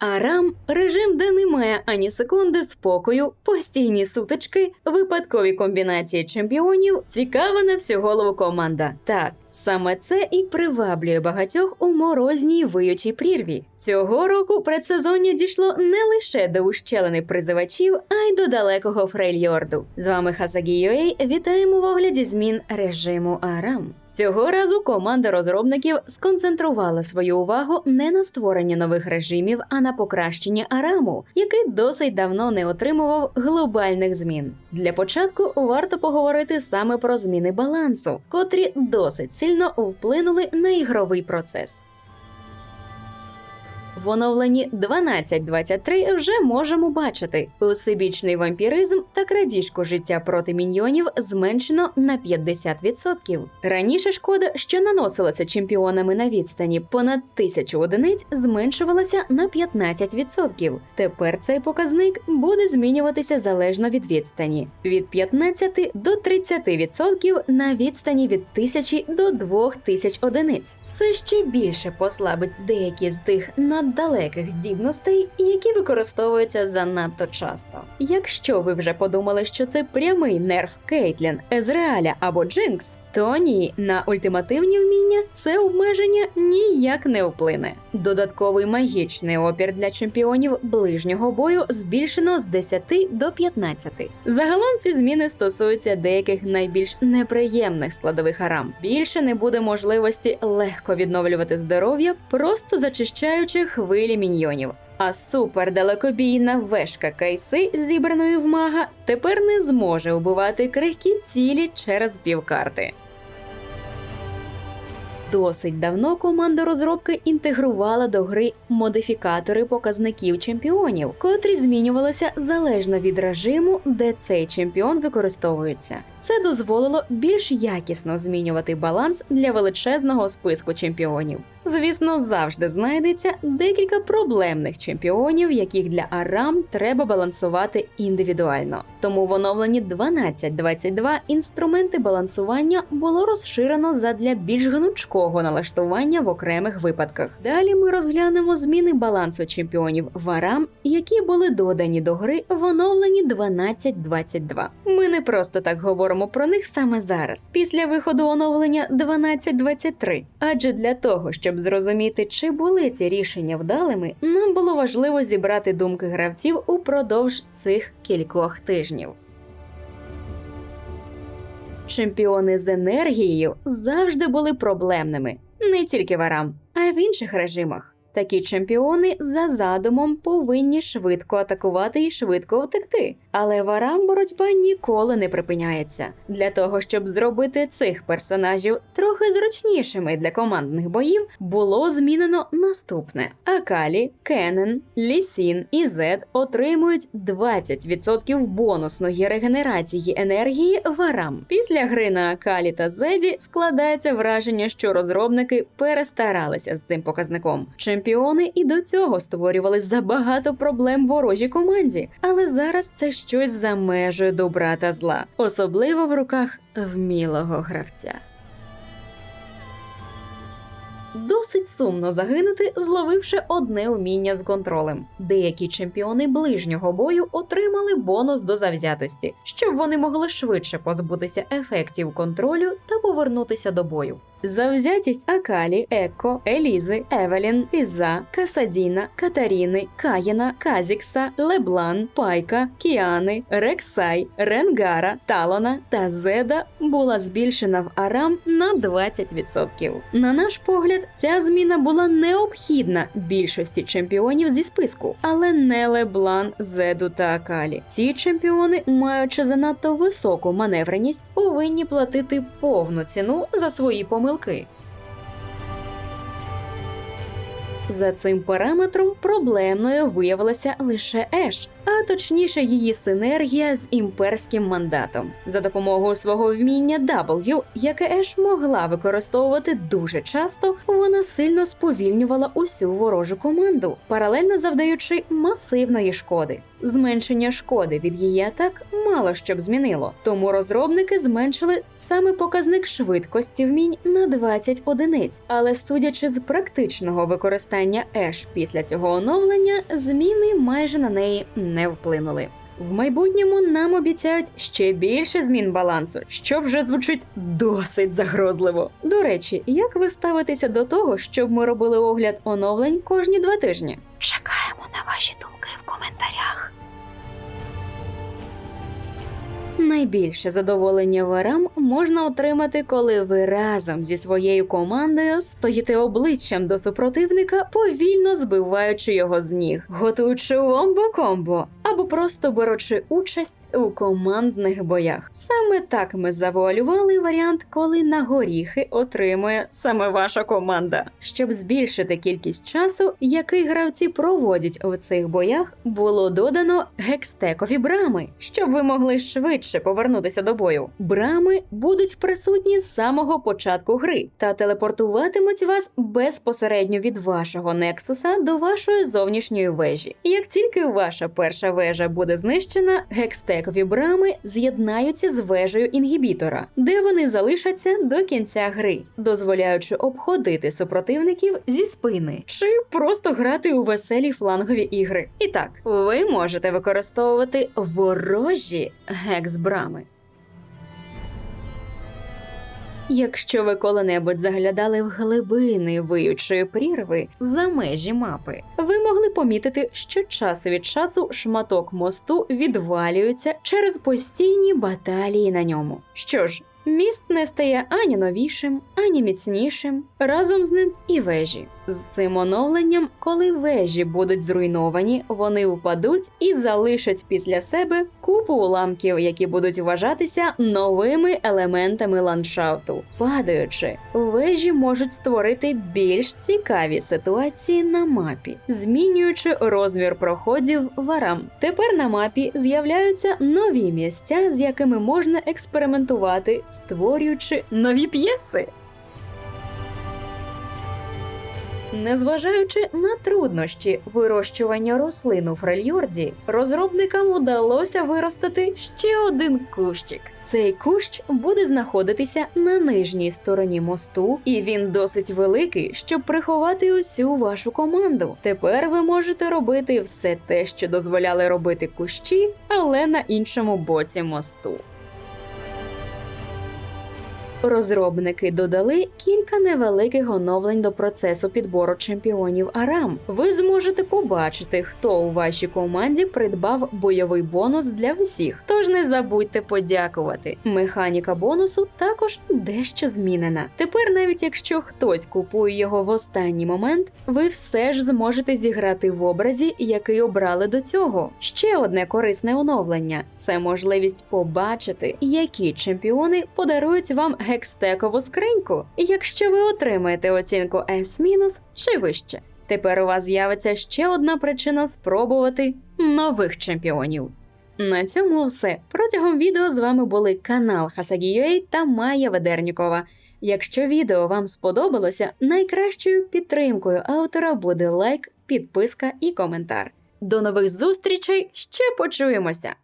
Арам режим, де немає ані секунди спокою, постійні сутички, випадкові комбінації чемпіонів, цікава на всю голову команда. Так, саме це і приваблює багатьох у морозній виючій прірві. Цього року предсезоння дійшло не лише до ущелини призивачів, а й до далекого Фрейльорду. З вами Хасагі. Вітаємо в огляді змін режиму Арам. Цього разу команда розробників сконцентрувала свою увагу не на створенні нових режимів, а на покращенні Араму, який досить давно не отримував глобальних змін. Для початку варто поговорити саме про зміни балансу, котрі досить сильно вплинули на ігровий процес. В оновленні 12.23 вже можемо бачити усебічний вампіризм та крадіжку життя проти міньйонів зменшено на 50%. Раніше шкода, що наносилася чемпіонами на відстані понад тисячу одиниць, зменшувалася на 15%. Тепер цей показник буде змінюватися залежно від відстані від 15 до 30% на відстані від 1000 до 2000 одиниць. Це ще більше послабить деякі з тих наддалеких здібностей, які використовуються занадто часто. Якщо ви вже подумали, що це прямий нерв Кейтлін, Езреаля або Джинкс, то ні, на ультимативні вміння це обмеження ніяк не вплине. Додатковий магічний опір для чемпіонів ближнього бою збільшено з 10 до 15. Загалом ці зміни стосуються деяких найбільш неприємних складових арам. Більше не буде можливості легко відновлювати здоров'я, просто зачищаючи хвилі міньйонів. А супердалекобійна вешка Кайси, зібраної в мага, тепер не зможе вбивати крихкі цілі через півкарти. Досить давно команда розробки інтегрувала до гри модифікатори показників чемпіонів, котрі змінювалися залежно від режиму, де цей чемпіон використовується. Це дозволило більш якісно змінювати баланс для величезного списку чемпіонів. Звісно, завжди знайдеться декілька проблемних чемпіонів, яких для Арам треба балансувати індивідуально. Тому в оновленні 12.22 інструменти балансування було розширено задля більш гнучкого налаштування в окремих випадках. Далі ми розглянемо зміни балансу чемпіонів в Арам, які були додані до гри в оновленні 12.22. Ми не просто так говоримо про них саме зараз, після виходу оновлення 12.23, адже для того, щоб зрозуміти, чи були ці рішення вдалими, нам було важливо зібрати думки гравців упродовж цих кількох тижнів. Чемпіони з енергією завжди були проблемними не тільки в Арам, а й в інших режимах. Такі чемпіони за задумом повинні швидко атакувати і швидко втекти. Але в Арам боротьба ніколи не припиняється. Для того, щоб зробити цих персонажів трохи зручнішими для командних боїв, було змінено наступне: Акалі, Кенен, Лісін і Зед отримують 20% бонусної регенерації енергії в Арам. Після гри на Акалі та Зеді складається враження, що розробники перестаралися з цим показником. Чемпіони і до цього створювали забагато проблем ворожій команді, але зараз це щось за межею добра та зла, особливо в руках вмілого гравця. Досить сумно загинути, зловивши одне уміння з контролем. Деякі чемпіони ближнього бою отримали бонус до завзятості, щоб вони могли швидше позбутися ефектів контролю та повернутися до бою. Завзятість Акалі, Еко, Елізи, Евелін, Піза, Касадіна, Катаріни, Каїна, Казікса, Леблан, Пайка, Кіани, Рексай, Ренгара, Талона та Зеда була збільшена в Арам на 20%. На наш погляд, ця зміна була необхідна більшості чемпіонів зі списку, але не Леблан, Зеду та Акалі. Ці чемпіони, маючи занадто високу маневреність, повинні платити повну ціну за свої помилки. За цим параметром проблемною виявилася лише Еш, а точніше її синергія з імперським мандатом. За допомогою свого вміння W, яке Еш могла використовувати дуже часто, вона сильно сповільнювала усю ворожу команду, паралельно завдаючи масивної шкоди. Зменшення шкоди від її атак мало що б змінило. Тому розробники зменшили саме показник швидкості вмінь на 20 одиниць. Але судячи з практичного використання Еш після цього оновлення, зміни майже на неї не вплинули. В майбутньому нам обіцяють ще більше змін балансу, що вже звучить досить загрозливо. До речі, як ви ставитеся до того, щоб ми робили огляд оновлень кожні два тижні? Чекаємо на ваші думки в коментарях. Найбільше задоволення ворам можна отримати, коли ви разом зі своєю командою стоїте обличчям до супротивника, повільно збиваючи його з ніг, готуючи вомбо-комбо або просто беручи участь у командних боях. Саме так ми завуалювали варіант, коли на горіхи отримує саме ваша команда. Щоб збільшити кількість часу, який гравці проводять у цих боях, було додано гекстекові брами, щоб ви могли швидше повернутися до бою. Брами будуть присутні з самого початку гри та телепортуватимуть вас безпосередньо від вашого нексуса до вашої зовнішньої вежі. Як тільки ваша перша вежа буде знищена, гекстекові брами з'єднаються з вежею інгібітора, де вони залишаться до кінця гри, дозволяючи обходити супротивників зі спини чи просто грати у веселі флангові ігри. І так, ви можете використовувати ворожі гекс-брами. Якщо ви коли-небудь заглядали в глибини виючої прірви за межі мапи, ви могли помітити, що час від часу шматок мосту відвалюється через постійні баталії на ньому. Що ж, міст не стає ані новішим, ані міцнішим, разом з ним і вежі. З цим оновленням, коли вежі будуть зруйновані, вони впадуть і залишать після себе купу уламків, які будуть вважатися новими елементами ландшафту. Падаючи, вежі можуть створити більш цікаві ситуації на мапі, змінюючи розмір проходів варам. Тепер на мапі з'являються нові місця, з якими можна експериментувати, створюючи нові п'єси. Незважаючи на труднощі вирощування рослин у Фрельйорді, розробникам вдалося виростити ще один кущик. Цей кущ буде знаходитися на нижній стороні мосту, і він досить великий, щоб приховати усю вашу команду. Тепер ви можете робити все те, що дозволяли робити кущі, але на іншому боці мосту. Розробники додали кілька невеликих оновлень до процесу підбору чемпіонів Арам. Ви зможете побачити, хто у вашій команді придбав бойовий бонус для всіх. Тож не забудьте подякувати. Механіка бонусу також дещо змінена. Тепер, навіть якщо хтось купує його в останній момент, ви все ж зможете зіграти в образі, який обрали до цього. Ще одне корисне оновлення це можливість побачити, які чемпіони подарують вам гекстекову скриньку, якщо ви отримаєте оцінку S- чи вище. Тепер у вас з'явиться ще одна причина спробувати нових чемпіонів. На цьому все. Протягом відео з вами були канал Хасагі.ua та Майя Ведернікова. Якщо відео вам сподобалося, найкращою підтримкою автора буде лайк, підписка і коментар. До нових зустрічей ще почуємося!